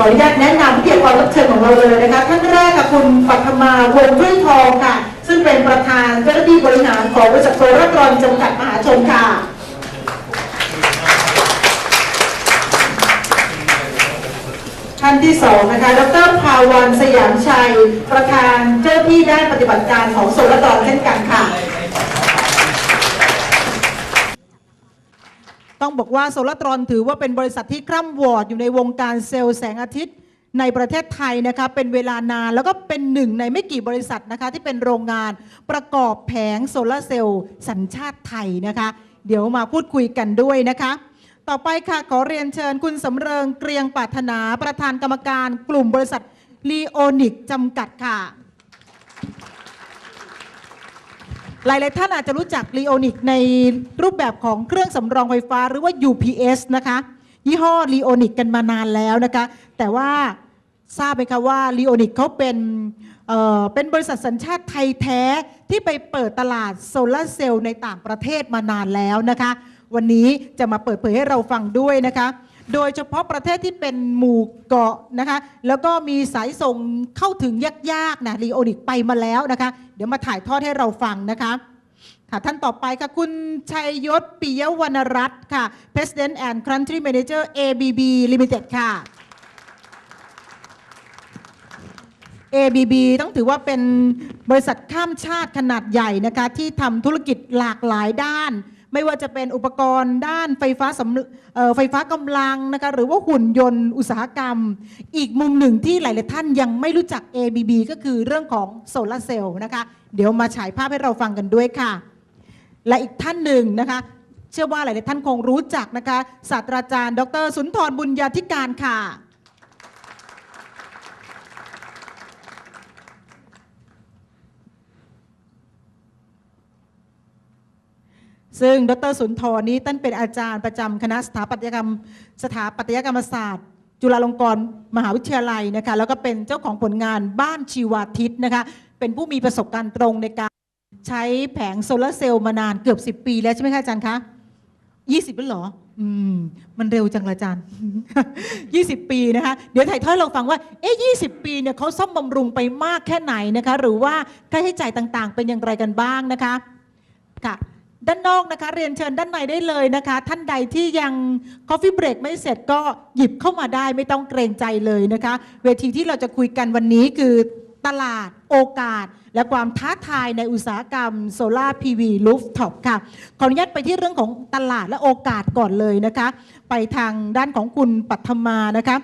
ขออนุญาตแนะนำวิทยากรรับเชิญของเราเลยนะคะท่านแรกกับคุณปัทมาวงศ์ด้วยทองค่ะ ซึ่งเป็นประธานเจ้าหน้าที่บริหารของบริษัทโซลาร์ตรอนจำกัดมหาชนค่ะ ท่านที่สองนะคะ ดรภาวันสยามชัย ประธานเจ้าหน้าที่ด้านปฏิบัติการของโซลาร์ตรอนเช่นกันค่ะ ต้องบอกว่าโซลาร์ตรอนถือว่าเป็นบริษัทที่คร่ำวอดอยู่ในวงการเซลล์แสงอาทิตย์ในประเทศไทยนะคะเป็นเวลานานแล้วก็เป็นหนึ่งในไม่กี่บริษัทนะคะที่เป็นโรงงานประกอบแผงโซลาร์เซลล์สัญชาติไทยนะคะ เดี๋ยวมาพูดคุยกันด้วยนะคะ ต่อไปค่ะขอเรียนเชิญคุณสำเริงเกรียงปรารถนาประธานกรรมการกลุ่มบริษัทลีโอนิกจำกัดค่ะ หลาย ๆ ท่านอาจจะรู้จักลีโอนิกในรูปแบบของเครื่องสำรองไฟฟ้าหรือว่า UPS นะคะยี่ห้อลีโอนิกกันมานานแล้วนะคะแต่ว่าทราบไหมคะว่าลีโอนิกเขาเป็นเเป็นบริษัทสัญชาติไทยแท้ที่ไปเปิดตลาดโซลาเซลล์ในต่างประเทศมานานแล้วนะคะวันนี้จะมาเปิดเผยให้เราฟังด้วยนะคะโดยเฉพาะประเทศที่เป็นหมู่เกาะนะคะแล้วก็มีสายส่งเข้าถึงยากๆนะลีโอนิกไปมาแล้วนะคะ เดี๋ยวมาถ่ายทอดให้เราฟังนะคะค่ะท่านต่อไปค่ะคุณชัยยศปิยวรรณรัตน์ค่ะ President and Country Manager ABB Limited ค่ะ ABB ต้องถือว่าเป็นบริษัทข้ามชาติขนาดใหญ่นะคะที่ทำธุรกิจหลากหลายด้าน ไม่ว่าจะเป็นอุปกรณ์ด้านไฟฟ้าสำเอ่อไฟฟ้ากำลังนะคะหรือว่าหุ่นยนต์อุตสาหกรรม อีกมุมหนึ่งที่หลาย ๆ ท่านยังไม่รู้จัก ABB ก็คือเรื่องของโซลาร์เซลล์นะคะเดี๋ยวมาฉายภาพให้เราฟังกันด้วยค่ะ และอีกท่านหนึ่งนะคะเชื่อว่าหลาย ๆ ท่านคงรู้จักนะคะศาสตราจารย์ ดร สุนทรบุญญาธิการค่ะ ซึ่งดรสุนทรนี้ท่านเป็นอาจารย์ประจำคณะสถาปัตยกรรม สถาปัตยกรรมศาสตร์ จุฬาลงกรณ์มหาวิทยาลัยนะคะแล้วก็เป็นเจ้าของผลงานบ้านชีวาทิตนะคะเป็นผู้มีประสบการณ์ตรงในการใช้แผงโซลาร์เซลล์มานานเกือบ 10 ปีแล้วใช่ไหมคะอาจารย์คะ20แล้วเหรอ อืม มันเร็วจังละอาจารย์ 20 ปีนะคะ เดี๋ยวถ่ายทอดเราฟังว่า เอ๊ะ20 ปีเนี่ยเขาซ่อมบำรุงไปมากแค่ไหนนะคะ หรือว่าค่าใช้จ่ายต่างๆ เป็นอย่างไรกันบ้างนะคะ ค่ะ ด้านนอกนะคะ เรียนเชิญด้านในได้เลยนะคะ ท่านใดที่ยัง Coffee Break ไม่เสร็จก็หยิบเข้ามาได้ไม่ต้องเกรงใจเลยนะคะ เวทีที่เราจะคุยกันวันนี้คือตลาดโอกาส และความท้าทายในอุตสาหกรรมโซลาร์ PV Rooftop ค่ะ ขออนุญาตไปที่เรื่องของตลาดและโอกาสก่อนเลยนะคะ ไปทางด้านของคุณปัทมานะคะ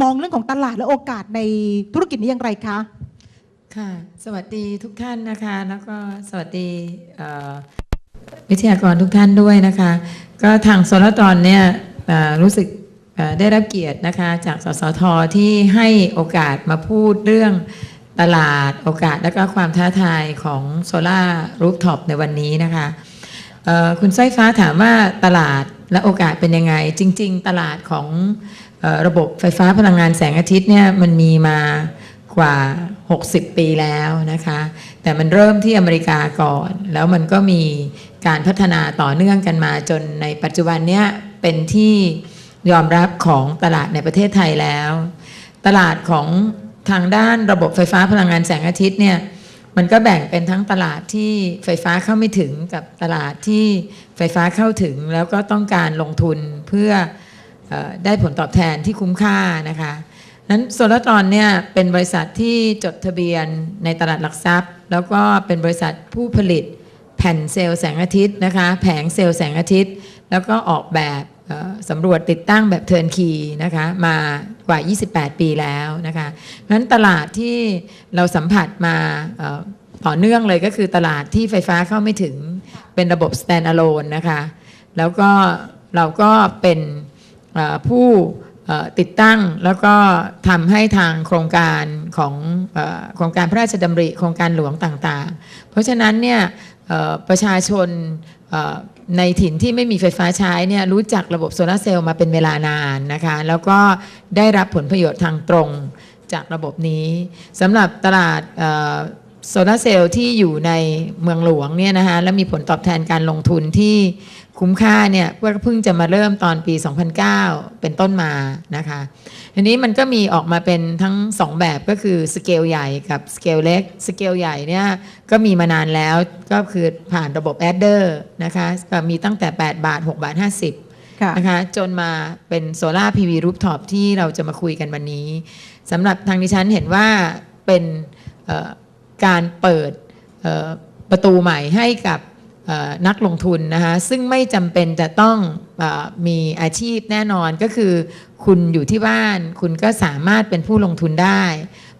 มองเรื่องของตลาดและโอกาสในธุรกิจนี้อย่างไรคะ ค่ะ สวัสดีทุกท่านนะคะ แล้วก็สวัสดี วิทยากรทุกท่านด้วยนะคะ ก็ทางโซลาร์ตอนเนี่ยรู้สึกได้รับเกียรตินะคะจากสสทที่ให้โอกาสมาพูดเรื่องตลาดโอกาสและก็ความท้าทายของโซลารูฟท็อปในวันนี้นะคะคุณสร้อยฟ้าถามว่าตลาดและโอกาสเป็นยังไง จริง ๆ ตลาดของอระบบไฟฟ้าพลังงานแสงอาทิตย์เนี่ยมันมีมากว่า 60 ปีแล้วนะคะ แต่มันเริ่มที่อเมริกาก่อน แล้วมันก็มี การพัฒนาต่อเนื่องกันมาจนในปัจจุบันเนี้ยเป็นที่ยอมรับของตลาดในประเทศไทยแล้ว ตลาดของทางด้านระบบไฟฟ้าพลังงานแสงอาทิตย์เนี่ยมันก็แบ่งเป็นทั้งตลาดที่ไฟฟ้าเข้าไม่ถึงกับตลาดที่ไฟฟ้าเข้าถึง แล้วก็ต้องการลงทุนเพื่ออได้ผลตอบแทนที่คุ้มค่านะคะนั้นโซลาตอนเนี่ยเป็นบริษัทที่จดทะเบียนในตลาดหลักทรัพย์ แล้วก็เป็นบริษัทผู้ผลิต แผ่นเซลล์แสงอาทิตย์นะคะ แผงเซลล์แสงอาทิตย์ แล้วก็ออกแบบสำรวจติดตั้งแบบเทิร์นคีนะคะมากว่า 28 ปีแล้วนะคะนั้นตลาดที่เราสัมผัสมาผ่อต่อเนื่องเลยก็คือตลาดที่ไฟฟ้าเข้าไม่ถึงเป็นระบบ standalone นะคะแล้วก็เราก็เป็นผู้ติดตั้งแล้วก็ทำให้ทางโครงการของโครงการพระราชดำริโครงการหลวงต่างๆ เพราะฉะนั้นเนี่ย ประชาชนในถิ่นที่ไม่มีไฟฟ้าใช้เนี่ยรู้จักระบบโซลาร์เซลล์มาเป็นเวลานานนะคะแล้วก็ได้รับผลประโยชน์ทางตรงจากระบบนี้สำหรับตลาดโซลาร์เซลล์ที่อยู่ในเมืองหลวงเนี่ยนะคะและมีผลตอบแทนการลงทุนที่ คุ้มค่าเนี่ยก็เพิ่งจะมาเริ่มตอนปี 2009 เป็นต้นมานะคะทีนี้มันก็มีออกมาเป็นทั้ง 2 แบบก็คือสเกลใหญ่กับสเกลเล็กสเกลใหญ่เนี่ยก็มีมานานแล้วก็คือผ่านระบบแอดเดอร์นะคะก็มีตั้งแต่ 8 บาท 6 บาท 50ค่ะนะคะจนมาเป็นโซลาร์ PV rooftop ที่เราจะมาคุยกันวันนี้สำหรับทางดิฉันเห็นว่าเป็นเอ่อการเปิดเอ่อประตูใหม่ให้กับเอ่อ นักลงทุนนะคะซึ่งไม่จำเป็นจะต้องเออมีอาชีพแน่นอนก็คือ คุณอยู่ที่บ้าน คุณก็สามารถเป็นผู้ลงทุนได้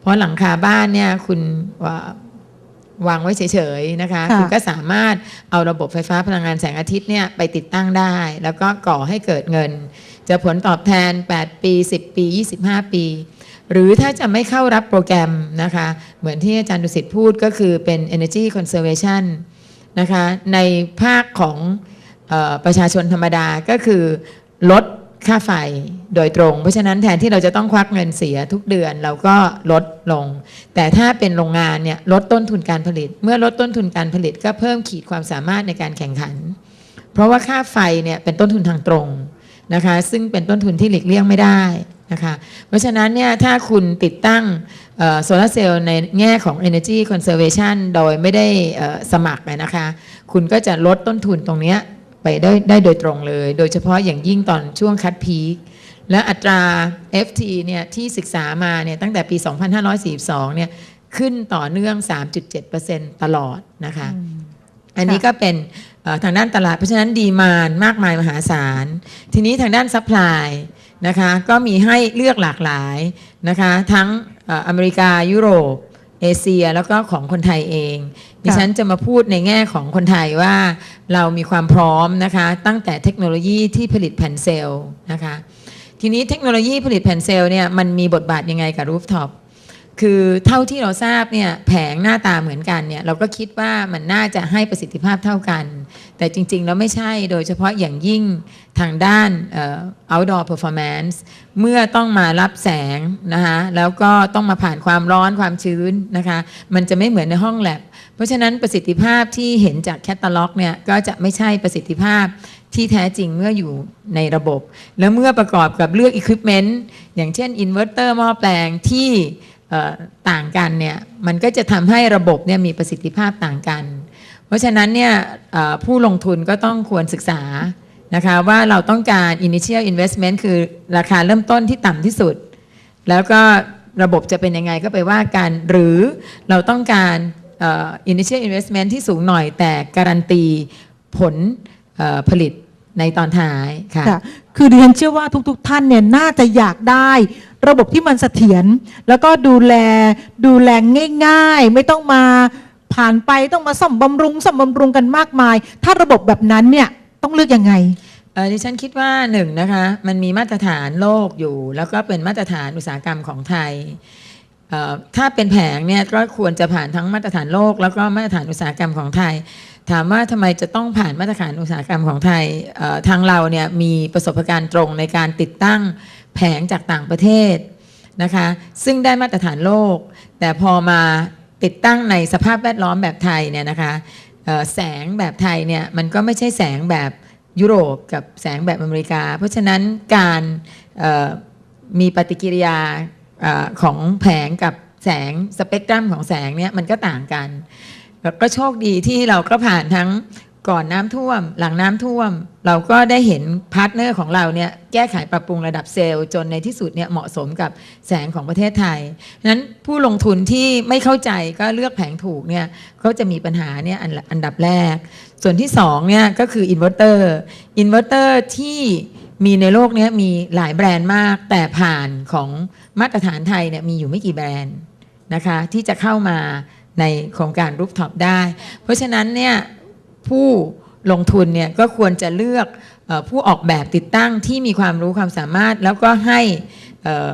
เพราะหลังคาบ้านเนี่ยคุณเอ่อวางไว้เฉยๆนะคะค่ะคุณก็สามารถเอาระบบไฟฟ้าพลังงานแสงอาทิตย์เนี่ยไปติดตั้งได้ แล้วก็ก่อให้เกิดเงิน จะผลตอบแทน 8 ปี 10 ปี 25 ปี หรือถ้าจะไม่เข้ารับโปรแกรมนะคะ เหมือนที่อาจารย์ดุสิตพูดก็คือเป็น energy conservation นะคะในภาคของออประชาชนธรรมดาก็คือลดค่าไฟโดยตรง เพราะฉะนั้นแทนที่เราจะต้องควักเงินเสียทุกเดือนเราก็ลดลง แต่ถ้าเป็นโรงงานเนี่ยลดต้นทุนการผลิต เมื่อลดต้นทุนการผลิตก็เพิ่มขีดความสามารถในการแข่งขัน เพราะว่าค่าไฟเนี่ยเป็นต้นทุนทางตรงนะคะซึ่งเป็นต้นทุนที่หลีกเลี่ยงไม่ได้ นะคะเพราะฉะนั้นเนี่ยถ้าคุณติดตั้งโซลาร์เซลล์ในแง่ของ energy conservation โดยไม่ได้เอ่อสมัครเลยนะคะ คุณก็จะลดต้นทุนตรงเนี้ยไปได้ได้โดยตรงเลย โดยเฉพาะอย่างยิ่งตอนช่วงคัดพีคและอัตรา FT เนี่ยที่ศึกษามาเนี่ยตั้งแต่ปี 2542 เนี่ยขึ้นต่อเนื่อง 3.7%ตลอดนะคะ อันนี้ก็เป็นเอ่อทางด้านตลาด เพราะฉะนั้นดีมานมากมายมหาศาล ทีนี้ทางด้านซัพพลาย นะคะ ก็มีให้เลือกหลากหลายนะคะ ทั้งเอ่ออเมริกายุโรป เอเชียแล้วก็ของคนไทยเองดิฉันจะมาพูดในแง่ของคนไทยว่าเรามีความพร้อมนะคะ ตั้งแต่เทคโนโลยีที่ผลิตแผ่นเซลล์นะคะ ทีนี้เทคโนโลยีผลิตแผ่นเซลล์เนี่ยมันมีบทบาทยังไงกับรูฟท็อป คือเท่าที่เราทราบเนี่ยแผงหน้าตาเหมือนกันเนี่ยเราก็คิดว่ามันน่าจะให้ประสิทธิภาพเท่ากัน แต่จริงๆ แล้วไม่ใช่โดยเฉพาะอย่างยิ่งทางด้านเอ่อ outdoor performance เมื่อต้องมารับแสงนะคะแล้วก็ต้องมาผ่านความร้อนความชื้นนะคะมันจะไม่เหมือนในห้องแลบ เพราะฉะนั้นประสิทธิภาพที่เห็นจากแคตตาล็อกเนี่ยก็จะไม่ใช่ประสิทธิภาพที่แท้จริงเมื่ออยู่ในระบบ แล้วเมื่อประกอบกับเลือก equipment อย่างเช่นอินเวอร์เตอร์หม้อแปลงที่ ต่างกันเนี่ยมันก็จะทำให้ระบบเนี่ยมีประสิทธิภาพต่างกัน เพราะฉะนั้นเนี่ยผู้ลงทุนก็ต้องควรศึกษานะคะว่าเราต้องการ initial investment คือราคาเริ่มต้นที่ต่ำที่สุด แล้วก็ระบบจะเป็นยังไงก็ไปว่ากัน หรือเราต้องการ initial investment ที่สูงหน่อยแต่การันตีผลผลิต ในตอนท้ายค่ะ ค่ะคือดิฉันเชื่อว่าทุก ๆ ท่านเนี่ยน่าจะอยากได้ ระบบที่มันเสถียรแล้วก็ดูแลดูแลง่าย ๆ ไม่ต้องมาผ่านไปต้องมาซ่อมบำรุงซ่อมบำรุงกันมากมาย ถ้าระบบแบบนั้นเนี่ยต้องเลือกยังไง เอ่อดิฉันคิดว่าหนึ่งนะคะ มันมีมาตรฐานโลกอยู่ แล้วก็เป็นมาตรฐานอุตสาหกรรมของไทยเอ่อถ้าเป็นแผงเนี่ยก็ควรจะผ่านทั้งมาตรฐานโลก แล้วก็มาตรฐานอุตสาหกรรมของไทย ถามว่าทำไมจะต้องผ่านมาตรฐานอุตสาหกรรมของไทยทางเราเนี่ยมีประสบการณ์ตรงในการติดตั้งแผงจากต่างประเทศนะคะซึ่งได้มาตรฐานโลก แต่พอมาติดตั้งในสภาพแวดล้อมแบบไทยเนี่ยนะคะแสงแบบไทยเนี่ยมันก็ไม่ใช่แสงแบบยุโรปกับแสงแบบอเมริกา เพราะฉะนั้นการมีปฏิกิริยาอของแผงกับแสงสเปกตรัมของแสงเนี่ยมันก็ต่างกัน ก็โชคดีที่เราก็ผ่านทั้งก่อนน้ำท่วม หลังน้ำท่วม เราก็ได้เห็นพาร์ทเนอร์ของเราเนี่ยแก้ไขปรับปรุงระดับเซลล์จนในที่สุดเนี่ยเหมาะสมกับแสงของประเทศไทยนั้นผู้ลงทุนที่ไม่เข้าใจก็เลือกแผงถูกเนี่ยเขาจะมีปัญหาเนี่ยอันอันดับแรก ส่วนที่สองเนี่ยก็คืออินเวอร์เตอร์อินเวอร์เตอร์ที่มีในโลกเนี้ยมีหลายแบรนด์มาก แต่ผ่านของมาตรฐานไทยเนี่ยมีอยู่ไม่กี่แบรนด์นะคะที่จะเข้ามา ในโครงการรูปท็อปได้ เพราะฉะนั้นเนี่ยผู้ลงทุนเนี่ยก็ควรจะเลือกเออผู้ออกแบบติดตั้งที่มีความรู้ความสามารถ แล้วก็ให้เอ่อ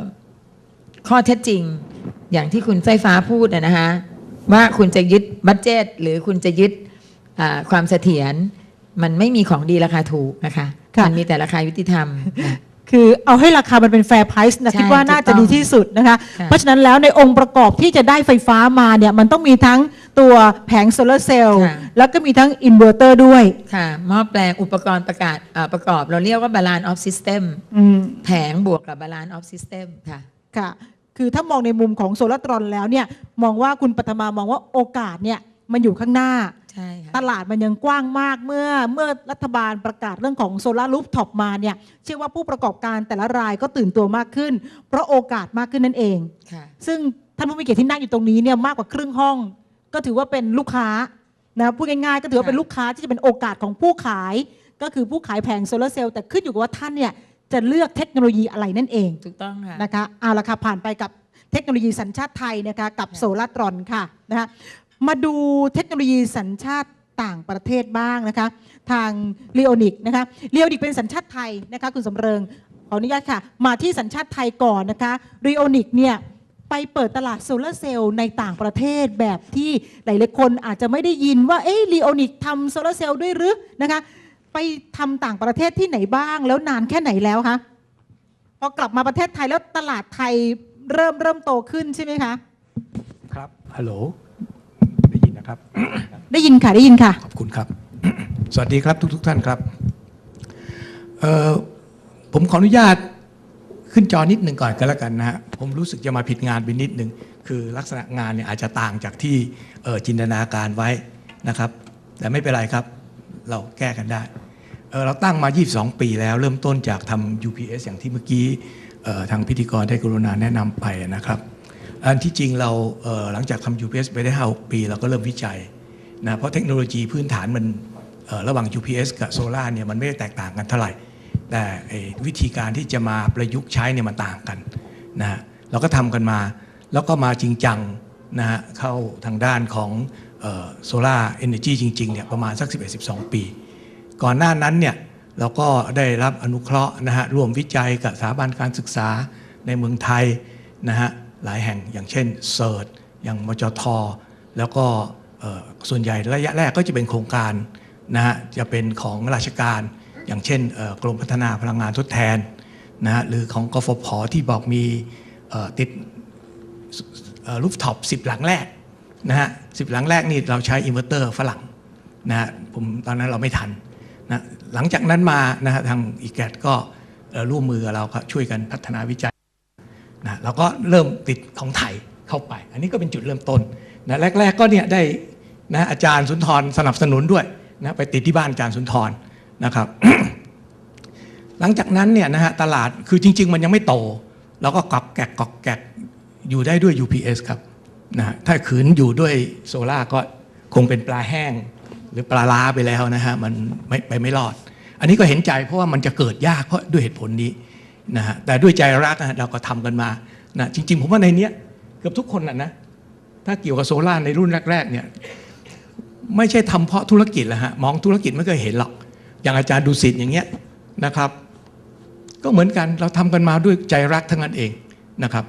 ข้อเท็จจริงอย่างที่คุณไฟฟ้าพูดนะนะคะว่าคุณจะยึดบัตเจตหรือคุณจะยึดอ่าความเสถียรมันไม่มีของดีราคาถูกนะคะค่ะมันมีแต่ราคายุติธรรมนะ คือเอาให้ราคามันเป็นแฟร์ไพรซ์นะใช่คิดว่าน่าจะถูกต้องดีที่สุดนะคะ ค่ะเพราะฉะนั้นแล้วในองค์ประกอบที่จะได้ไฟฟ้ามาเนี่ยมันต้องมีทั้งตัวแผงโซลาร์เซลล์ค่ะ แล้วก็มีทั้งอินเวอร์เตอร์ด้วยค่ะหม้อแปลงอุปกรณ์ประกาศเอ่อประกอบ เราเรียกว่า balance of system อืม แผงบวกกับ balance of system ค่ะ ค่ะ คือถ้ามองในมุมของโซลาร์ตรอนแล้วเนี่ยมองว่าคุณปัทมามองว่าโอกาสเนี่ยมันอยู่ข้างหน้า ใช่ค่ะตลาดมันยังกว้างมากเมื่อเมื่อรัฐบาลประกาศเรื่องของโซลารูฟท็อปมาเนี่ยเชื่อว่าผู้ประกอบการแต่ละรายก็ตื่นตัวมากขึ้น เพราะโอกาสมากขึ้นนั่นเอง ค่ะ ซึ่งท่านผู้มีเกียรติที่นั่งอยู่ตรงนี้เนี่ยมากกว่าครึ่งห้อง ก็ถือว่าเป็นลูกค้านะพูดง่ายๆก็ถือว่าเป็นลูกค้าที่จะเป็นโอกาสของผู้ขาย ก็คือผู้ขายแผงโซลาร์เซลล์แต่ขึ้นอยู่กับว่าท่านเนี่ยจะเลือกเทคโนโลยีอะไรนั่นเองถูกต้องค่ะ นะคะเอาละค่ะผ่านไปกับเทคโนโลยีสัญชาติไทยนะคะกับค่ะโซลาร์ตรอนค่ะนะคะ มาดูเทคโนโลยีสัญชาติต่างประเทศบ้างนะคะ ทางเลีโอนิกนะคะเลีโอนิกเป็นสัญชาติไทยนะคะคุณสำเริงขออนุญาตค่ะ มาที่สัญชาติไทยก่อนนะคะเลีโอนิกเนี่ยไปเปิดตลาดโซลาร์เซลล์ในต่างประเทศแบบที่หลายๆคนอาจจะไม่ได้ยินว่าเอ๊ะลีโอนิกทำโซลาร์เซลล์ด้วยหรือนะคะไปทำต่างประเทศที่ไหนบ้างแล้วนานแค่ไหนแล้วคะพอกลับมาประเทศไทยแล้วตลาดไทยเริ่มเริ่มโตขึ้นใช่ไหมคะ ครับฮัลโหล นนะครับ ได้ยินค่ะ ได้ยินค่ะ ขอบคุณครับ สวัสดีครับทุกทท่านครับเอ่อผมขออนุญาตขึ้นจอนิดหนึ่งก่อนก็แล้วกันนะฮะ ผมรู้สึกจะมาผิดงานไปนิดหนึ่ง คือลักษณะงานเนี่ยอาจจะต่างจากที่เอ่อจินตนาการไว้นะครับ แต่ไม่เป็นไรครับ เราแก้กันได้เอ่อเราตั้งมา 22 ปีแล้ว เริ่มต้นจากทำ UPS อย่างที่เมื่อกี้เอ่อทางพิธีกรได้กรุณาแนะนำไปนะครับ อันที่จริงเราเหลังจากทำ UPS ไปได้ 5 ปี เราก็เริ่มวิจัยนะเพราะเทคโนโลยีพื้นฐานมันระหว่าง UPS กับโซลาเนี่ยมันไม่ได้แตกต่างกันเท่าไหร่ แต่วิธีการที่จะมาประยุกต์ใช้เนี่ยมันต่างกันนะเราก็ทำกันมาแล้วก็มาจริงจังนะฮะเข้าทางด้านของโซลาเอเนจีจริงๆเนี่ยประมาณสัก 11-12 ปี ก่อนหน้านั้นเนี่ยเราก็ได้รับอนุเคราะห์นะฮะร่วมวิจัยกับสถาบันการศึกษาในเมืองไทยนะฮะ หลายแห่งอย่างเช่นเซิร์อย่างมจทแล้วก็ส่วนใหญ่ระยะแรกก็จะเป็นโครงการนะฮะจะเป็นของราชการ อย่างเช่นกรมพัฒนาพลังงานทดแทนนะฮะหรือของกฟผที่บอกมีติดรูฟท็อปสิบหลังแรกนะฮะสิบหลังแรกนี่เราใช้อินเวอร์เตอร์ฝรั่งนะฮะผมตอนนั้นเราไม่ทันนะหลังจากนั้นมานะฮะทางอีกแกดก็ร่วมมือกับเราช่วยกันพัฒนาวิจัย นะเราก็เริ่มติดของไทยเข้าไป อันนี้ก็เป็นจุดเริ่มต้นนะแรก ๆ ก็เนี่ยได้นะอาจารย์สุนทรสนับสนุนด้วยนะไปติดที่บ้านอาจารย์สุนทรนะครับ หลังจากนั้นเนี่ยนะฮะตลาดคือจริง ๆ มันยังไม่โตเราก็กอกแกกกอกแกกอยู่ได้ด้วย UPS ครับนะถ้าขืนอยู่ด้วยโซล่าร์ก็คงเป็นปลาแห้ง หรือปลาล้าไปแล้วนะฮะมันไม่ไปไม่รอด อันนี้ก็เห็นใจเพราะว่ามันจะเกิดยากเพราะด้วยเหตุผลนี้ นะฮะแต่ด้วยใจรักนะเราก็ทำกันมานะจริง ๆ ผมว่าในเนี้ยเกือบทุกคนนะนะถ้าเกี่ยวกับโซล่าร์ในรุ่นแรก ๆ เนี่ยไม่ใช่ทำเพราะธุรกิจแหละฮะมองธุรกิจไม่เคยเห็นหรอก อย่างอาจารย์ดุสิตอย่างเงี้ยนะครับ ก็เหมือนกันเราทำกันมาด้วยใจรักทั้งนั้นเองนะครับ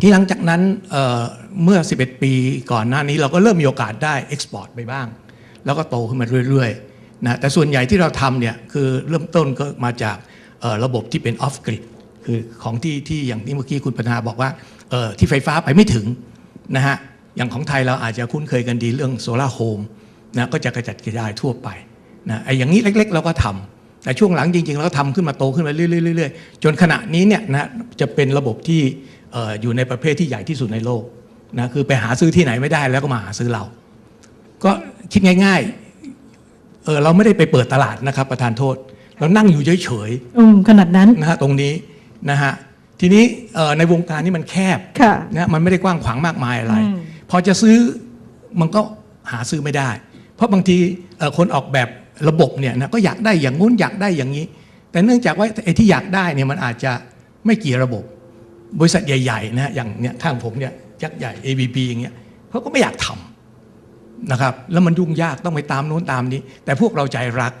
ที่หลังจากนั้นเอ่อเมื่อ 11 ปีก่อนหน้านี้เราก็เริ่มมีโอกาสได้เอ็กซ์พอร์ตไปบ้าง แล้วก็โตขึ้นมาเรื่อยๆนะแต่ส่วนใหญ่ที่เราทำเนี่ยคือเริ่มต้นก็มาจาก ระบบที่เป็นออฟกริดคือของที่ที่อย่างที่เมื่อกี้คุณปัญหาบอกว่าที่ไฟฟ้าไปไม่ถึงนะฮะอย่างของไทยเราอาจจะคุ้นเคยกันดีเรื่องโซลาร์โฮมนะก็จะกระจัดกระจายทั่วไปนะไอ้อย่างนี้เล็ก ๆ เราก็ทำแต่ช่วงหลังจริง ๆ เราก็ทำขึ้นมาโตขึ้นมาเรื่อยๆๆจนขณะนี้เนี่ยนะจะเป็นระบบที่เอ่ออยู่ในประเภทที่ใหญ่ที่สุดในโลกนะคือไปหาซื้อที่ไหนไม่ได้แล้วก็มาหาซื้อเรา ก็คิดง่ายๆเออเราไม่ได้ไปเปิดตลาดนะครับประธานโทษ เรานั่งอยู่เฉยอืมขนาดนั้นๆนะฮะตรงนี้นะฮะทีนี้เอ่อในวงการนี้มันแคบค่ะนะมันไม่ได้กว้างขวางมากมายอะไรอืมพอจะซื้อมันก็หาซื้อไม่ได้ เพราะบางทีเอ่อคนออกแบบระบบเนี่ยนะก็อยากได้อย่างงู้นอยากได้อย่างนี้ แต่เนื่องจากว่าไอ้ที่อยากได้เนี่ยมันอาจจะไม่กี่ระบบ บริษัทใหญ่ๆนะอย่างเนี่ยข้างผมเนี่ยยักษ์ใหญ่ ABB อย่างเงี้ยเขาก็ไม่อยากทำนะครับแล้วมันยุ่งยากต้องไปตามโน้นตามนี้ แต่พวกเราใจรัก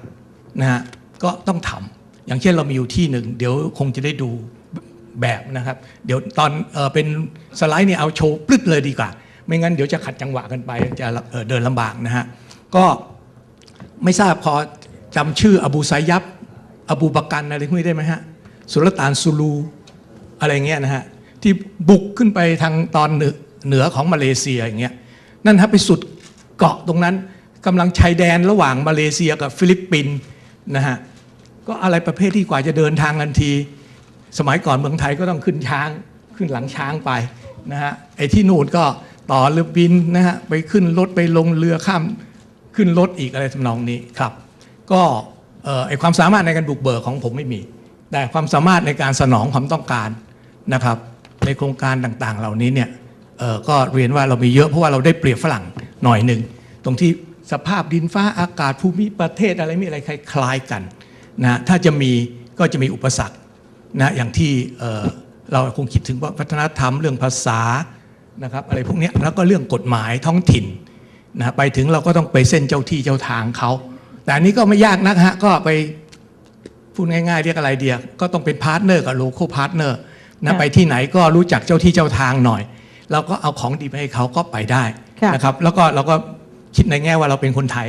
นะฮะ ก็ต้องทำอย่างเช่นเรามีอยู่ที่หนึ่ง เดี๋ยวคงจะได้ดูแบบนะครับ เดี๋ยวตอนเออเป็นสไลด์เนี่ยเอาโชว์ปลึดเลยดีกว่า ไม่งั้นเดี๋ยวจะขัดจังหวะกันไปจะเเดินลำบากนะฮะก็ไม่ทราบพอจำชื่ออบูไซยับอบูบักกันอะไรพวกนี้ได้ไหมฮะสุลต่านซูลูอะไรเงี้ยนะฮะที่บุกขึ้นไปทางตอนเหนือเหนือของมาเลเซียอย่างเงี้ยนั่นฮะไปสุดเกาะตรงนั้นกำลังชายแดนระหว่างมาเลเซียกับฟิลิปปินส์ นะฮะก็อะไรประเภทที่กว่าจะเดินทางกันที สมัยก่อนเมืองไทยก็ต้องขึ้นช้างขึ้นหลังช้างไปนะฮะไอ้ที่นู่นก็ต่อเรือบินนะฮะไปขึ้นรถไปลงเรือข้ามขึ้นรถอีกอะไรทำนองนี้ครับ ก็เอ่อไอ้ความสามารถในการบุกเบิกของผมไม่มี แต่ความสามารถในการสนองความต้องการนะครับ ในโครงการต่างๆ เหล่านี้เนี่ยก็เรียนว่าเรามีเยอะเพราะว่าเราได้เปรียบฝรั่งหน่อยหนึ่งตรงที่ สภาพดินฟ้าอากาศภูมิประเทศอะไรมีอะไรคล้ายๆกันนะถ้าจะมีก็จะมีอุปสรรคนะอย่างที่เอ่อเราคงคิดถึงว่าวัฒนธรรมเรื่องภาษานะครับอะไรพวกเนี้ยแล้วก็เรื่องกฎหมายท้องถิ่นนะไปถึงเราก็ต้องไปเส้นเจ้าที่เจ้าทางเขาแต่อันนี้ก็ไม่ยากนักฮะก็ไปพูดง่าย ๆ เรียกอะไรเดียก็ต้องเป็นพาร์ทเนอร์กับโลโก้พาร์ทเนอร์นะค่ะไปที่ไหนก็รู้จักเจ้าที่เจ้าทางหน่อย เราก็เอาของดีไปให้เขาก็ไปได้ค่ะนะครับแล้วก็เราก็ คิดในแง่ว่าเราเป็นคนไทย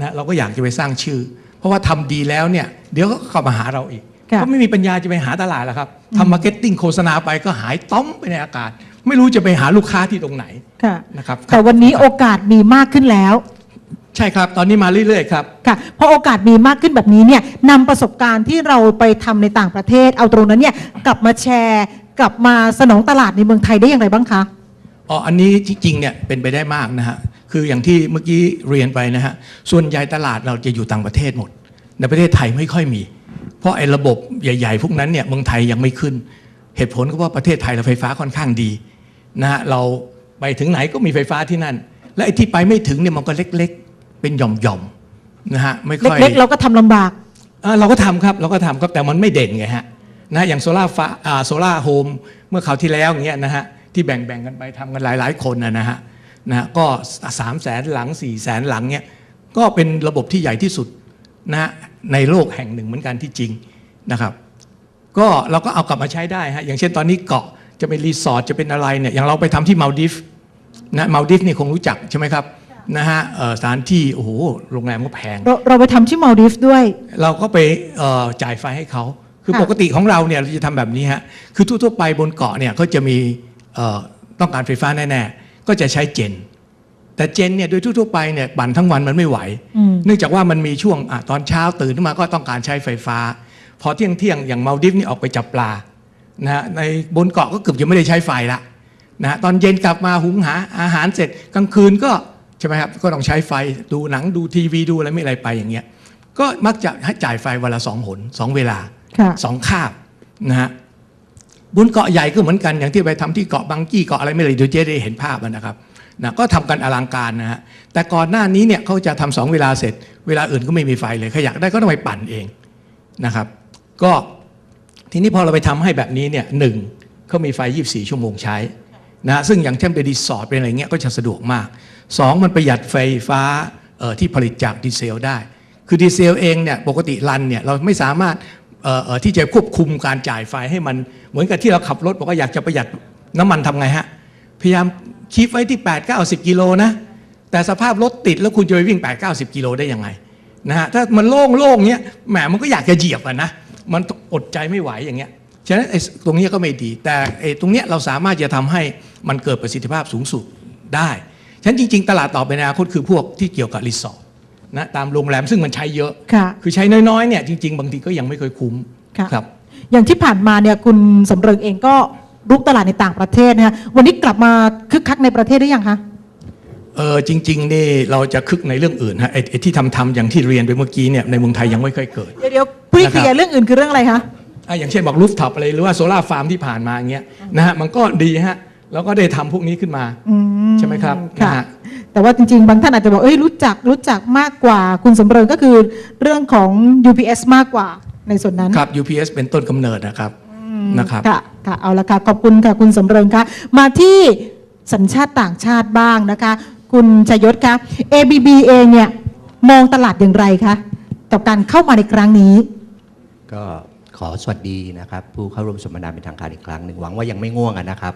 นะเราก็อยากจะไปสร้างชื่อ เพราะว่าทำดีแล้วเนี่ยเดี๋ยวก็เข้ามาหาเราอีกค่ะก็ไม่มีปัญญาจะไปหาตลาดแล้วครับทำมาร์เก็ตติ้งโฆษณาไปก็หายต้อมไปในอากาศ ไม่รู้จะไปหาลูกค้าที่ตรงไหนค่ะนะครับแต่วันนี้โอกาสมีมากขึ้นแล้ว ใช่ครับตอนนี้มาเรื่อยๆครับค่ะพอโอกาสมีมากขึ้นแบบนี้เนี่ยนำประสบการณ์ที่เราไปทำในต่างประเทศ เอาตรงนั้นเนี่ยกลับมาแชร์กลับมาสนองตลาดในเมืองไทยได้อย่างไรบ้างคะอ๋ออันนี้จริงๆเนี่ยเป็นไปได้มากนะฮะ คืออย่างที่เมื่อกี้เรียนไปนะฮะส่วนใหญ่ตลาดเราจะอยู่ต่างประเทศหมด ในประเทศไทยไม่ค่อยมี เพราะไอ้ระบบใหญ่ ๆ พวกนั้นเนี่ยเมืองไทยยังไม่ขึ้น เหตุผลก็เพราะประเทศไทยเราไฟฟ้าค่อนข้างดีนะฮะเราไปถึงไหนก็มีไฟฟ้าที่นั่น และไอ้ที่ไปไม่ถึงเนี่ยมันก็เล็กๆ เป็นหย่อมๆนะฮะไม่ค่อยเล็กๆเราก็ทำลำบากอ่าเราก็ทำครับเราก็ทำครับแต่มันไม่เด่นไงฮะนะอย่างโซล่าฟ้าอ่าโซล่าโฮมเมื่อคราวที่แล้วอย่างเงี้ยนะฮะที่แบ่งแบ่งกันไปทำกันหลายๆคนนะนะฮะ นะฮะก็สามแสนหลัง4ี่แสนหลังเนี้ยก็เป็นระบบที่ใหญ่ที่สุดนะฮะในโลกแห่งหนึ่งเหมือนกันที่จริงนะครับ ก็เราก็เอากลับมาใช้ได้ฮะอย่างเช่นตอนนี้เกาะจะเป็นรีสอร์ทจะเป็นอะไรเนี่ยอย่างเราไปทำที่มาลดิฟนะมาลดิฟนี่คงรู้จักใช่ไหมครับนะฮะเอ่อสถานที่โอ้โหโรงแรมก็แพง เราเราไปทำที่มาลดีฟส์ด้วย เราก็ไปเอ่อจ่ายไฟให้เขาคือค่ะปกติของเราเนี่ยเราจะทำแบบนี้ฮะคือทั่วๆไปบนเกาะเนี่ยก็จะมีเอ่อต้องการไฟฟ้าแน่ๆ ก็จะใช้เจน แต่เจนเนี่ยโดยทั่วๆไปเนี่ยปั่นทั้งวันมันไม่ไหวอืมเนื่องจากว่ามันมีช่วงอะตอนเช้าตื่นขึ้นมาก็ต้องการใช้ไฟฟ้า พอเที่ยงเที่ยงๆอย่างมาลดิฟนี่ออกไปจับปลานะฮะในบนเกาะก็เกือบจะไม่ได้ใช้ไฟละนะฮะตอนเย็นกลับมาหุงหาอาหารเสร็จกลางคืนก็ใช่ไหมครับก็ต้องใช้ไฟดูหนังดูทีวีดูอะไรไม่อะไรไปอย่างเงี้ยก็มักจะให้จ่ายไฟวันละสองหนสองเวลาค่ะสองคาบนะฮะ บนเกาะใหญ่ก็เหมือนกันอย่างที่ไปทำที่เกาะบางกี้เกาะอะไรไม่เลยเดี๋ยวเจ๊ได้เห็นภาพนะครับนะก็ทำกันอลังการนะฮะแต่ก่อนหน้านี้เนี่ยเขาจะทำสองเวลาเสร็จ เวลาอื่นก็ไม่มีไฟเลยขยากได้ก็ต้องไปปั่นเองนะครับ ก็ทีนี้พอเราไปทำให้แบบนี้เนี่ยหนึ่งเขามีไฟ 24 ชั่วโมงใช้นะซึ่งอย่างเช่นเป็นรีสอร์ทเป็นอะไรเงี้ยก็จะสะดวกมากสองมันประหยัดไฟฟ้าเอ่อที่ผลิตจากดีเซลได้ คือดีเซลเองเนี่ยปกติรันเนี่ยเราไม่สามารถ ที่จะควบคุมการจ่ายไฟให้มัน เหมือนกับที่เราขับรถบอกว่าอยากจะประหยัดน้ำมันทำไงฮะ พยายามคีบไว้ที่ 8 9 0 กิโลนะ แต่สภาพรถติดแล้วคุณจะไปวิ่ง 8 9 0 กิโลได้ยังไงนะฮะถ้ามันโล่งๆเนี้ยแหมมันก็อยากจะเหยียบอะนะมันอดใจไม่ไหวอย่างเงี้ยฉะนั้นไอ้ตรงนี้ก็ไม่ดี แต่ไอ้ตรงเนี้ยเราสามารถจะทำให้มันเกิดประสิทธิภาพสูงสุดได้ฉะนั้นจริง ๆ ตลาดต่อไปในอนาคตคือพวกที่เกี่ยวกับรีสอร์ท นะตามโรงแรมซึ่งมันใช้เยอะ ค่ะคือใช้น้อยๆเนี่ยจริง ๆ บางทีก็ยังไม่เคยคุ้มค่ะครับ อย่างที่ผ่านมาเนี่ยคุณสำเริงเองก็รุกตลาดในต่างประเทศนะคะวันนี้กลับมาคึกคักในประเทศได้ยังคะ เออจริงๆนี่เราจะคึกในเรื่องอื่นฮะไอ้ไอ้ที่ทำทำอย่างที่เรียนไปเมื่อกี้เนี่ยในเมืองไทยยังไม่เคยเกิด เดี๋ยวเดี๋ยวพี่เคลียร์เรื่องอื่นคือเรื่องอะไรคะ อะอย่างเช่นบอกรูฟท็อปอะไรหรือว่าโซลาร์ฟาร์มที่ผ่านมาอย่างเงี้ยนะฮะมันก็ดีฮะแล้วก็ได้ทำพวกนี้ขึ้นมา อืใช่ไหมครับค่ะนะฮะ แต่ว่าจริงๆ บางท่านอาจจะบอกเอ้ยรู้จักรู้จักมากกว่าคุณสำเริงก็คือเรื่องของ UPS มากกว่าในส่วนนั้นครับ UPS เป็นต้นกำเนิดนะครับนะครับค่ะค่ะเอาละค่ะขอบคุณค่ะคุณสำเริงค่ะมาที่สัญชาติต่างชาติบ้างนะคะ คุณชยศคะ ABB เองเนี่ยมองตลาดอย่างไรคะกับการเข้ามาในครั้งนี้ ก็ขอสวัสดีนะครับ ผู้เข้าร่วมสัมมนาเป็นทางการอีกครั้งหนึ่งหวังว่ายังไม่ง่วงอะนะครับ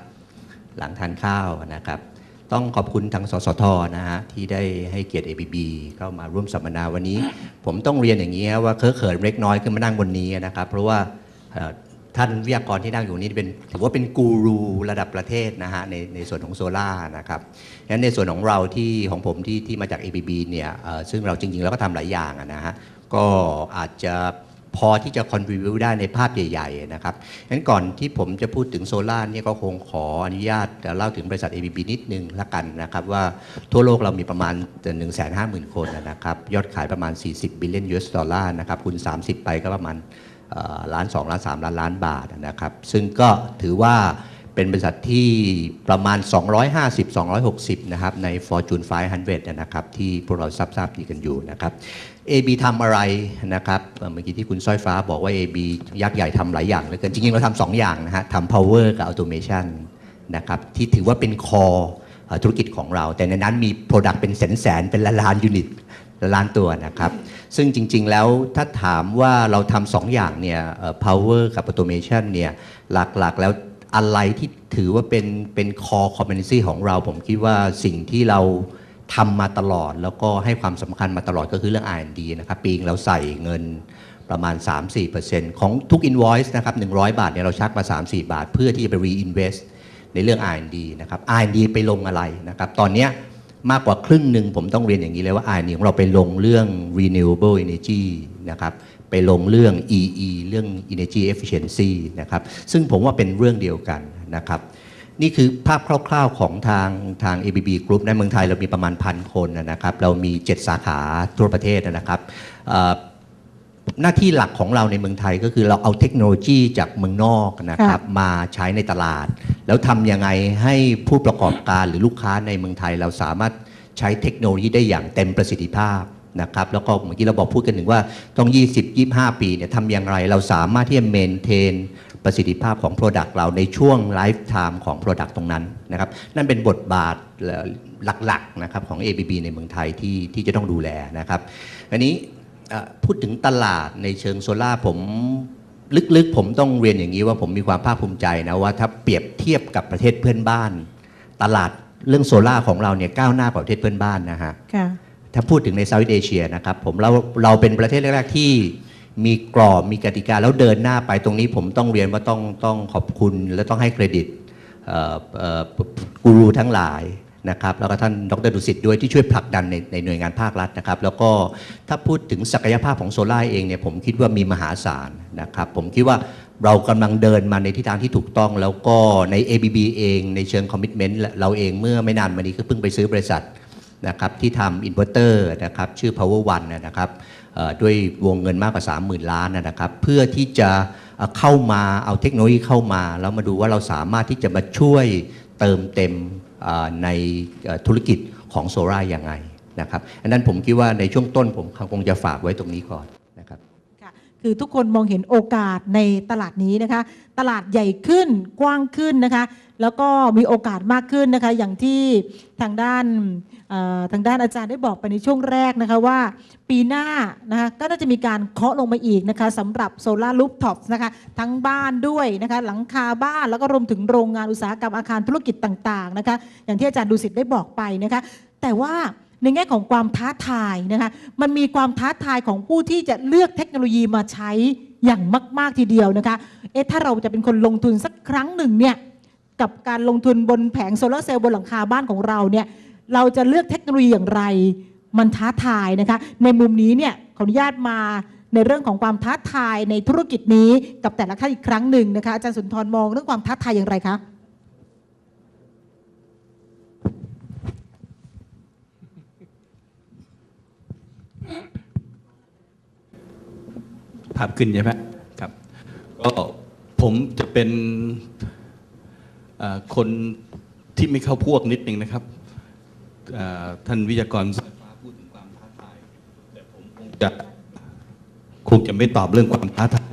หลังทานข้าวนะครับ ต้องขอบคุณทางสสทนะฮะที่ได้ให้เกียรติ ABB เข้ามาร่วมสัมมนาวันนี้ ผมต้องเรียนอย่างนี้ว่าเคอะเขินเล็กน้อยขึ้นมานั่งบนนี้นะครับ เพราะว่าท่านวิทยากรที่นั่งอยู่นี้เป็นถือว่าเป็นกูรูระดับประเทศนะฮะในในส่วนของโซล่านะครับงั้นในส่วนของเราที่ของผมที่ที่มาจาก ABB เนี่ยซึ่งเราจริงๆเราก็ทำหลายอย่างนะฮะก็อาจจะ พอที่จะ contribute ได้ในภาพใหญ่ๆนะครับงั้นก่อนที่ผมจะพูดถึงโซล่าเนี่ยก็คงขออนุญาตเล่าถึงบริษัท ABB นิดนึงละกันนะครับว่าทั่วโลกเรามีประมาณ 1 5 0 0 0 0 คนนะครับยอดขายประมาณ 40 บิลเลนยูเอสดอลลาร์นะครับคูณ30 ไปก็ประมาณล้านสองล้านสามล้านล้านบาทนะครับซึ่งก็ถือว่า เป็นบริษัทที่ประมาณ 250-260 นะครับ ใน Fortune 500 นะครับ ที่พวกเราทราบๆดีกันอยู่นะครับ AB ทำอะไรนะครับ เมื่อกี้ที่คุณสร้อยฟ้าบอกว่า AB ยักษ์ใหญ่ทำหลายอย่างเหลยกันจริง ๆ เราทำสองอย่างนะฮะทำ power กับ automation นะครับ ที่ถือว่าเป็น core เอ่อธุรกิจของเรา แต่ในนั้นมี Product เป็นแสนๆเป็นล้านๆยูนิตล้านตัวนะครับ ซึ่งจริง ๆ แล้วถ้าถามว่าเราทำสองอย่างเนี่ย power กับ automation เนี่ยหลักๆแล้ว อะไรที่ถือว่าเป็นเป็น core competency ของเรา ผมคิดว่าสิ่งที่เราทำมาตลอด แล้วก็ให้ความสำคัญมาตลอดก็คือเรื่อง R&D นะครับ ปีงเราใส่เงินประมาณ 3-4%ของทุก invoice นะครับ 100 บาทเนี่ยเราชักมา 3-4 บาท เพื่อที่จะไป reinvest ในเรื่อง R&D นะครับ R&D ไปลงอะไรนะครับ ตอนนี้มากกว่าครึ่งหนึ่งผมต้องเรียนอย่างนี้เลยว่า R&D ของเราไปลงเรื่อง renewable energy นะครับ ไปลงเรื่อง EE เรื่อง energy efficiency นะครับซึ่งผมว่าเป็นเรื่องเดียวกันนะครับนี่คือภาพคร่าวๆของทางทาง ABB Group ในเมืองไทยเรามีประมาณพันคนนะครับเรามี 7 สาขาทั่วประเทศนะครับเอ่อหน้าที่หลักของเราในเมืองไทยก็คือเราเอาเทคโนโลยีจากเมืองนอกนะครับมาใช้ในตลาด แล้วทำยังไงให้ผู้ประกอบการหรือลูกค้าในเมืองไทยเราสามารถใช้เทคโนโลยีได้อย่างเต็มประสิทธิภาพ นะครับแล้วก็เมื่อกี้เราบอกพูดกันถึงว่าต้อง 20-25 ปีเนี่ยทำอย่างไร เราสามารถที่จะเมนเทนประสิทธิภาพของ Product เราในช่วงไลฟ์ไทม์ของ Product ตรงนั้นนะครับนั่นเป็นบทบาทหลักๆนะครับของ ABB ในเมืองไทยที่ที่จะต้องดูแลนะครับอันนี้พูดถึงตลาดในเชิงโซล่าผมลึกๆ ผมต้องเรียนอย่างนี้ว่าผมมีความภาคภูมิใจนะว่าถ้าเปรียบเทียบกับประเทศเพื่อนบ้าน ตลาดเรื่องโซล่าของเราเนี่ยก้าวหน้ากว่าประเทศเพื่อนบ้านนะฮะค่ะ ถ้าพูดถึงในเซาท์เอเชียนะครับผมเราเราเป็นประเทศแรก ๆ ที่มีกรอบมีกติกาแล้วเดินหน้าไปตรงนี้ผมต้องเรียนว่าต้องต้องขอบคุณและต้องให้เครดิตกูรูทั้งหลายนะครับแล้วก็ท่านดรดุสิตด้วยที่ช่วยผลักดันในในหน่วยงานภาครัฐนะครับ แล้วก็ถ้าพูดถึงศักยภาพของโซล่าเองเนี่ยผมคิดว่ามีมหาศาลนะครับ ผมคิดว่าเรากำลังเดินมาในทิศทางที่ถูกต้อง แล้วก็ใน ABB เองในเชิงคอมมิชเมนต์เราเองเมื่อไม่นานมานี้ก็เพิ่งไปซื้อบริษัท นะครับที่ทำอินเวอร์เตอร์นะครับชื่อ Power One นะครับด้วยวงเงินมากกว่า 30,000 ล้านนะครับเพื่อที่จะเข้ามาเอาเทคโนโลยีเข้ามาแล้วมาดูว่าเราสามารถที่จะมาช่วยเติมเต็มในธุรกิจของโซล่าอย่างไงนะครับอันนั้นผมคิดว่าในช่วงต้นผมคงจะฝากไว้ตรงนี้ก่อน คือทุกคนมองเห็นโอกาสในตลาดนี้นะคะ ตลาดใหญ่ขึ้นกว้างขึ้นนะคะ แล้วก็มีโอกาสมากขึ้นนะคะ อย่างที่ทางด้านทางด้านอาจารย์ได้บอกไปในช่วงแรกนะคะว่าปีหน้านะคะก็น่าจะมีการเคาะลงมาอีกนะคะสำหรับโซลารูฟท็อปนะคะทั้งบ้านด้วยนะคะหลังคาบ้านแล้วก็รวมถึงโรงงานอุตสาหกรรมอาคารธุรกิจต่างๆนะคะอย่างที่อาจารย์ดูสิทธิ์ได้บอกไปนะคะแต่ว่า ในแง่ของความท้าทายนะคะมันมีความท้าทายของผู้ที่จะเลือกเทคโนโลยีมาใช้อย่างมาก ๆทีเดียวนะคะเอ๊ะถ้าเราจะเป็นคนลงทุนสักครั้งหนึ่งเนี่ยกับการลงทุนบนแผงโซลาร์เซลล์บนหลังคาบ้านของเราเนี่ยเราจะเลือกเทคโนโลยีอย่างไร มันท้าทายนะคะในมุมนี้เนี่ยขออนุญาตมาในเรื่องของความท้าทายในธุรกิจนี้กับแต่ละท่านอีกครั้งหนึ่งนะคะอาจารย์สุนทรมองเรื่องความท้าทายอย่างไรคะ ภาพขึ้นใช่ไหมครับก็ผมจะเป็นคนที่ไม่เข้าพวกนิดนึงนะครับท่านวิทยากรสายฟ้าพูดถึงความท้าทายแต่ผมคงจะคงจะไม่ตอบเรื่องความท้าทาย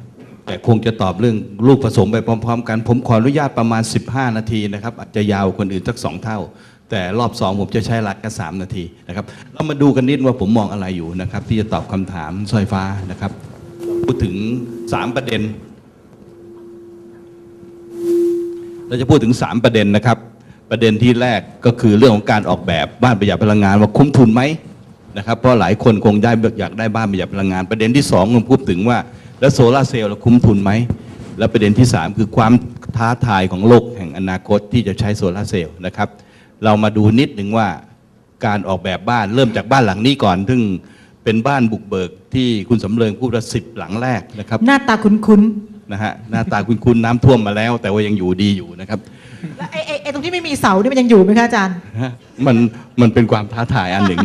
แต่คงจะตอบเรื่องลูกผสมไปพร้อม ๆ กัน ผมขออนุญาตประมาณ 15 นาทีนะครับ อาจจะยาวกว่าคนอื่นสักสองเท่า แต่รอบสองผมจะใช้หลักกันสามนาทีนะครับเรามาดูกันนิดว่าผมมองอะไรอยู่นะครับ ที่จะตอบคำถามสายฟ้านะครับ พูดถึง3ประเด็น เราจะพูดถึง3ประเด็นนะครับ ประเด็นที่แรกก็คือเรื่องของการออกแบบบ้านประหยัดพลังงานว่าคุ้มทุนไหมนะครับเพราะหลายคนคงได้อยากได้บ้านประหยัดพลังงาน ประเด็นที่2ผมพูดถึงว่า แล้วโซลาร์เซลล์เราคุ้มทุนไหมและประเด็นที่ 3 คือความท้าทายของโลกแห่งอนาคตที่จะใช้โซลาร์เซลล์นะครับ เรามาดูนิดหนึ่งว่าการออกแบบบ้านเริ่มจากบ้านหลังนี้ก่อน ซึ่ง เป็นบ้านบุกเบิกที่คุณสำเริงพูดว่าสิบหลังแรกนะครับหน้าตาคุ้นนะฮะหน้าตาคุณคุณน้ำท่วมมาแล้ว แต่ว่ายังอยู่ดีอยู่นะครับๆแล้วไอ้ไอ้ไอ้ตรงที่ไม่มีเสานี่มันยังอยู่ไหมคะอาจารย์ ฮะมันมันเป็นความท้าทายอันหนึ่ง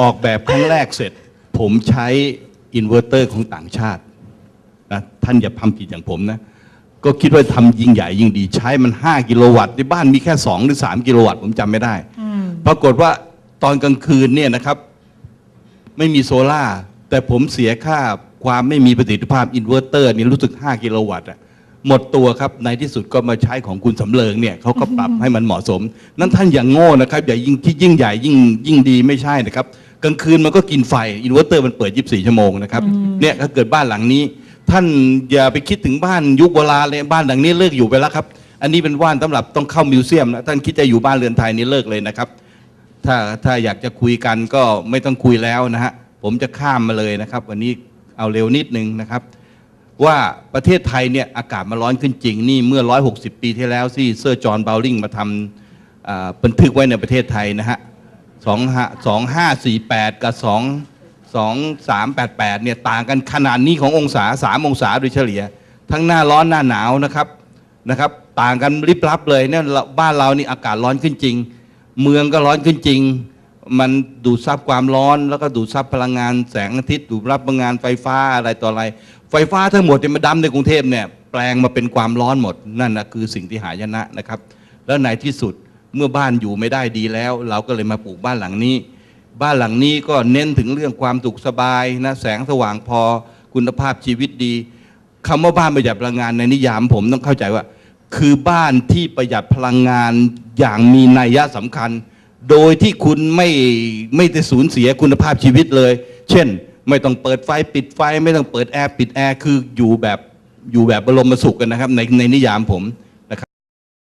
ออกแบบครั้งแรกเสร็จ ผมใช้อินเวอร์เตอร์ของต่างชาตินะท่านอย่าทำผิดอย่างผมนะ ก็คิดว่าทำยิ่งใหญ่ยิ่งดีใช้มัน 5 กิโลวัตต์ในบ้านมีแค่ 2 หรือ 3 กิโลวัตต์ผมจำไม่ได้ ปรากฏว่าตอนกลางคืนเนี่ยนะครับ ไม่มีโซล่าร์แต่ผมเสียค่าความไม่มีประสิทธิภาพอินเวอร์เตอร์นี่รู้สึก 5 กิโลวัตต์อะหมดตัวครับในที่สุดก็มาใช้ของคุณสำเริงเนี่ยเขาก็ปรับให้มันเหมาะสม นั้นท่านอย่างโง่นะครับอย่ายิ่งที่ยิ่งใหญ่ยิ่งยิ่งดีไม่ใช่นะครับกลางคืนมันก็กินไฟอินเวอร์เตอร์มันเปิด 24 ชั่วโมงนะครับเนี่ยถ้าเกิดบ้านหลังนี้ ท่านอย่าไปคิดถึงบ้านยุคโบราณเลยบ้านหลังนี้เลิกอยู่ไปแล้วครับ อันนี้เป็นบ้านสำหรับต้องเข้ามิวเซียมนะท่านคิดจะอยู่บ้านเรือนไทยนี่เลิกเลยนะครับ ถ้าถ้าอยากจะคุยกันก็ไม่ต้องคุยแล้วนะฮะผมจะข้ามมาเลยนะครับ วันนี้เอาเร็วนิดนึงนะครับ ว่าประเทศไทยเนี่ยอากาศมันร้อนขึ้นจริง นี่เมื่อ 160 ปีที่แล้วที่เซอร์จอห์นเบลลิงมาทำอ่าบันทึกไว้ในประเทศไทยนะฮะ2548 กับ2 2388เนี่ยต่างกันขนาดนี้ขององศา 3 องศาโดยเฉลี่ย ทั้งหน้าร้อนหน้าหนาวนะครับนะครับ ต่างกันริบลับเลยเนี่ยบ้านเรานี่อากาศร้อนขึ้นจริง เมืองก็ร้อนขึ้นจริง มันดูดซับความร้อน แล้วก็ดูดซับพลังงานแสงอาทิตย์ดูดรับพลังงานไฟฟ้าอะไรต่ออะไร ไฟฟ้าทั้งหมดที่มาดำในกรุงเทพเนี่ยแปลงมาเป็นความร้อนหมดนั่นนะคือสิ่งที่หายนะนะครับ แล้วในที่สุดเมื่อบ้านอยู่ไม่ได้ดีแล้ว เราก็เลยมาปลูกบ้านหลังนี้ บ้านหลังนี้ก็เน้นถึงเรื่องความสุขสบายนะแสงสว่างพอคุณภาพชีวิตดีคำว่าบ้านประหยัดพลังงานในนิยามผมต้องเข้าใจว่า คือบ้านที่ประหยัดพลังงาน อย่างมีนัยยะสำคัญ โดยที่คุณไม่ไม่ได้สูญเสียคุณภาพชีวิตเลย เช่น ไม่ต้องเปิดไฟปิดไฟ ไม่ต้องเปิดแอร์ปิดแอร์คืออยู่แบบอยู่แบบบรมสุขกันนะครับในในนิยามผม